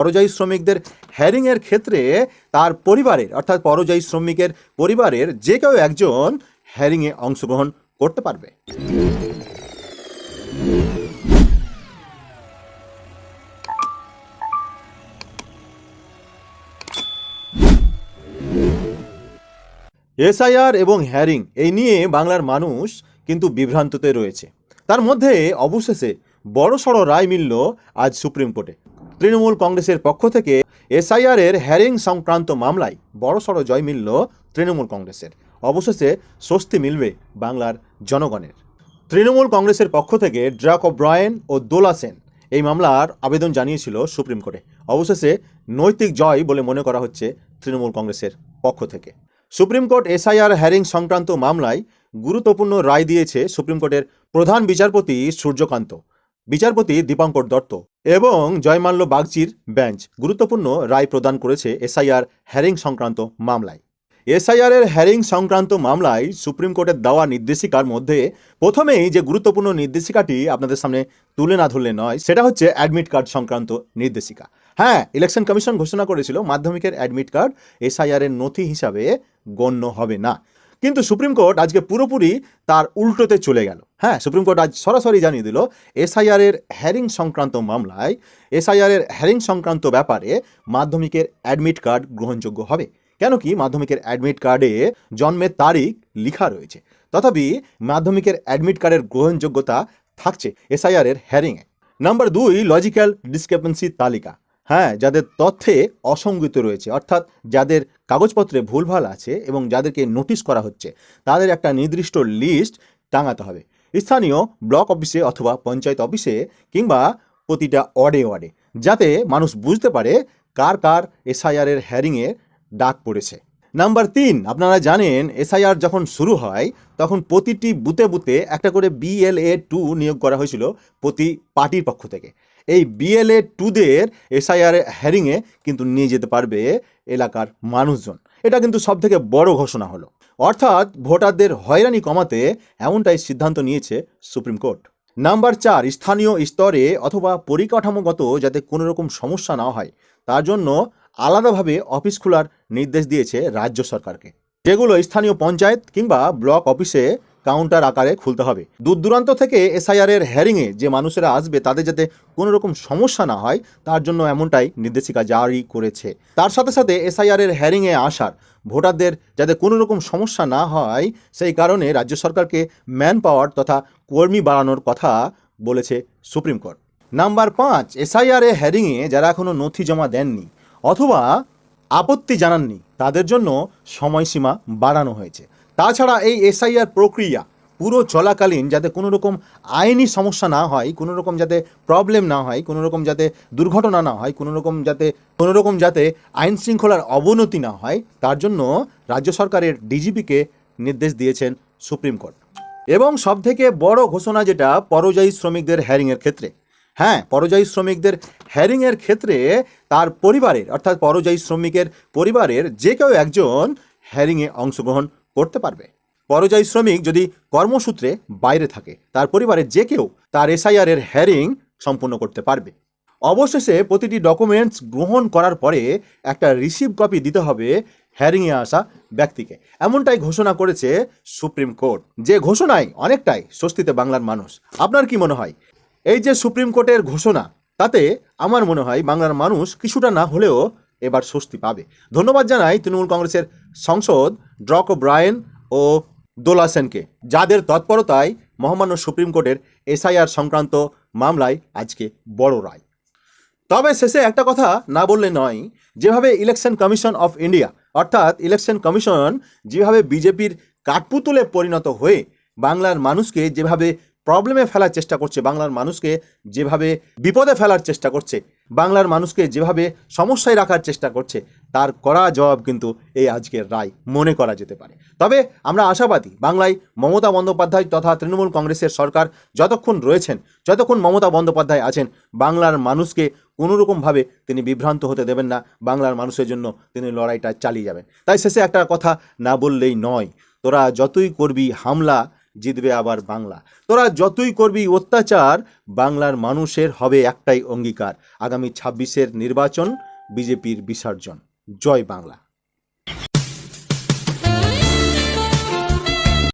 পরযায়ী শ্রমিকদের হ্যারিংয়ের ক্ষেত্রে তার পরিবারের, অর্থাৎ পরযায়ী শ্রমিকের পরিবারের যে কেউ একজন হ্যারিংয়ে অংশগ্রহণ করতে পারবে। এসআইআর এবং হ্যারিং এই নিয়ে বাংলার মানুষ কিন্তু বিভ্রান্ততে রয়েছে। তার মধ্যে অবশেষে বড়সড় রায় মিলল আজ সুপ্রিম কোর্টে। তৃণমূল কংগ্রেসের পক্ষ থেকে এসআইআর এর হ্যারিং সংক্রান্ত মামলায় বড়সড় জয় মিলল তৃণমূল কংগ্রেসের। অবশেষে স্বস্তি মিলবে বাংলার জনগণের। তৃণমূল কংগ্রেসের পক্ষ থেকে ড্রাক ব্রায়েন ও দোলা সেন এই মামলার আবেদন জানিয়েছিল সুপ্রিম কোর্টে। অবশেষে নৈতিক জয় বলে মনে করা হচ্ছে তৃণমূল কংগ্রেসের পক্ষ থেকে। সুপ্রিম কোর্ট এসআইআর হ্যারিং সংক্রান্ত মামলায় গুরুত্বপূর্ণ রায় দিয়েছে সুপ্রিম কোর্টের প্রধান বিচারপতি সূর্যকান্ত। বিচারপতি দীপঙ্কর দত্ত এবং জয়মাল্য বাগচির বেঞ্চ গুরুত্বপূর্ণ রায় প্রদান করেছে এসআইআর হ্যারিং সংক্রান্ত মামলায়। এসআইআর এর হ্যারিং সংক্রান্ত মামলায় সুপ্রিম কোর্টের দেওয়া নির্দেশিকার মধ্যে প্রথমেই যে গুরুত্বপূর্ণ নির্দেশিকাটি আপনাদের সামনে তুলে না ধরলে নয়, সেটা হচ্ছে অ্যাডমিট কার্ড সংক্রান্ত নির্দেশিকা। হ্যাঁ ইলেকশন কমিশন ঘোষণা করেছিল মাধ্যমিকের অ্যাডমিট কার্ড এসআইআর এর নথি হিসাবে গণ্য হবে না। কিন্তু সুপ্রিম কোর্ট আজকে পুরোপুরি তার উল্টোতে চলে গেল। হ্যাঁ সুপ্রিম কোর্ট আজ সরাসরি জানিয়ে দিল এসআইআর এর হ্যারিং সংক্রান্ত মামলায় এসআইআর এর হ্যারিং সংক্রান্ত ব্যাপারে মাধ্যমিকের অ্যাডমিট কার্ড গ্রহণযোগ্য হবে। কেন কি মাধ্যমিকের অ্যাডমিট কার্ডে জন্মের তারিখ লেখা রয়েছে। তথাপি মাধ্যমিকের অ্যাডমিট কার্ডের গ্রহণযোগ্যতা থাকছে এসআইআর এর হ্যারিংয়ে। নাম্বার দুই, লজিক্যাল ডিসক্রেপেন্সি তালিকা। হ্যাঁ যাদের তথ্যে অসঙ্গিত রয়েছে, অর্থাৎ যাদের কাগজপত্রে ভুলভাল আছে এবং যাদেরকে নোটিশ করা হচ্ছে, তাদের একটা নির্দিষ্ট লিস্ট টাঙাতে হবে। স্থানীয় ব্লক অফিসে অথবা পঞ্চায়েত অফিসে কিংবা প্রতিটা ওয়ার্ডে ওয়ার্ডে, যাতে মানুষ বুঝতে পারে কার কার এসআইআরের হ্যারিংয়ে ডাক পড়েছে। নাম্বার তিন, আপনারা জানেন, এসআইআর যখন শুরু হয়, তখন প্রতিটি বুতে বুতে একটা করে বিএলএ টু নিয়োগ করা হয়েছিল প্রতি পার্টির পক্ষ থেকে। এই বিএলএ টুদের এসআইআর হ্যারিংয়ে কিন্তু নিয়ে যেতে পারবে এলাকার মানুষজন। এটা কিন্তু সব থেকে বড় ঘোষণা হলো। অর্থাৎ ভোটারদের হয়রানি কমাতে এমনটাই সিদ্ধান্ত নিয়েছে সুপ্রিম কোর্ট। নাম্বার চার, স্থানীয় স্তরে অথবা পরিকাঠামোগত যাতে কোনো রকম সমস্যা না হয়, তার জন্য আলাদাভাবে অফিস খোলার নির্দেশ দিয়েছে রাজ্য সরকারকে। যেগুলো স্থানীয় পঞ্চায়েত কিংবা ব্লক অফিসে কাউন্টার আকারে খুলতে হবে। দূর দূরান্ত থেকে এসআইআর এর হ্যারিংয়ে যে মানুষেরা আসবে, তাদের যাতে কোনো রকম সমস্যা না হয়, তার জন্য এমনটাই নির্দেশিকা জারি করেছে। তার সাথে সাথে এসআইআর এর হ্যারিংয়ে আসার ভোটারদের যাতে কোনো রকম সমস্যা না হয়, সেই কারণে রাজ্য সরকারকে ম্যান পাওয়ার তথা কর্মী বাড়ানোর কথা বলেছে সুপ্রিম কোর্ট। নাম্বার পাঁচ এসআইআর হ্যারিংয়ে যারা এখনও নথি জমা দেননি অথবা আপত্তি জানাননি, তাদের জন্য সময়সীমা বাড়ানো হয়েছে। তাছাড়া এই এসআইআর প্রক্রিয়া পুরো চলাকালীন যাতে কোনো রকম আইনি সমস্যা না হয়, কোনো রকম যাতে প্রবলেম না হয়, কোনো রকম যাতে দুর্ঘটনা না হয়, কোনো রকম যাতে, কোনো রকম যাতে আইন শৃঙ্খলার অবনতি না হয়, তার জন্য রাজ্য সরকারের ডিজিপিকে নির্দেশ দিয়েছেন সুপ্রিম কোর্ট। এবং সবথেকে বড় ঘোষণা যেটা পরযায়ী শ্রমিকদের হ্যারিংয়ের ক্ষেত্রে। হ্যাঁ পরযায়ী শ্রমিকদের হ্যারিংয়ের ক্ষেত্রে তার পরিবারের, অর্থাৎ পরযায়ী শ্রমিকের পরিবারের যে কেউ একজন হ্যারিংয়ে অংশগ্রহণ করতে পারবে। পরযায়ী শ্রমিক যদি কর্মসূত্রে বাইরে থাকে, তার পরিবারের যে কেউ তার এসআইআর এর হ্যারিং সম্পূর্ণ করতে পারবে। অবশেষে প্রতিটি ডকুমেন্টস গ্রহণ করার পরে একটা রিসিভ কপি দিতে হবে হ্যারিংয়ে আসা ব্যক্তিকে। এমনটাই ঘোষণা করেছে সুপ্রিম কোর্ট। যে ঘোষণায় অনেকটাই স্বস্তিতে বাংলার মানুষ। আপনার কি মনে হয়? এই যে সুপ্রিম কোর্টের ঘোষণা, তাতে আমার মনে হয় বাংলার মানুষ কিছুটা না হলেও এবার স্বস্তি পাবে। ধন্যবাদ জানাই তৃণমূল কংগ্রেসের সংসদ ড্রক ব্রায়েন ও দোলা সেনকে, যাদের তৎপরতায় মহামান্য সুপ্রিম কোর্টের এসআইআর সংক্রান্ত মামলায় আজকে বড় রায়। তবে শেষে একটা কথা না বললে নয়, যেভাবে ইলেকশন কমিশন অফ ইন্ডিয়া, অর্থাৎ ইলেকশন কমিশন যেভাবে বিজেপির কাঠপুতুলে পরিণত হয়ে বাংলার মানুষকে যেভাবে প্রবলেমে ফেলার চেষ্টা করছে, বাংলার মানুষকে যেভাবে বিপদে ফেলার চেষ্টা করছে বাংলার মানুষকে যেভাবে সমস্যায় রাখার চেষ্টা করছে, তার কড়া জবাব কিন্তু এই আজকের রায় মনে করা যেতে পারে। তবে আমরা আশাবাদী, বাংলায় মমতা বন্দ্যোপাধ্যায় তথা তৃণমূল কংগ্রেসের সরকার যতক্ষণ রয়েছেন, যতক্ষণ মমতা বন্দ্যোপাধ্যায় আছেন, বাংলার মানুষকে কোনোরকমভাবে তিনি বিভ্রান্ত হতে দেবেন না, বাংলার মানুষের জন্য তিনি লড়াইটা চালিয়ে যাবেন। তাই শেষে একটা কথা না বললেই নয়, তোরা যতই করবি হামলা জিতবে আবার বাংলা। তোরা যতই করবি অত্যাচার, বাংলার মানুষের হবে একটাই অঙ্গীকার। আগামী ছাব্বিশের নির্বাচন বিজেপির বিসর্জন। জয় বাংলা।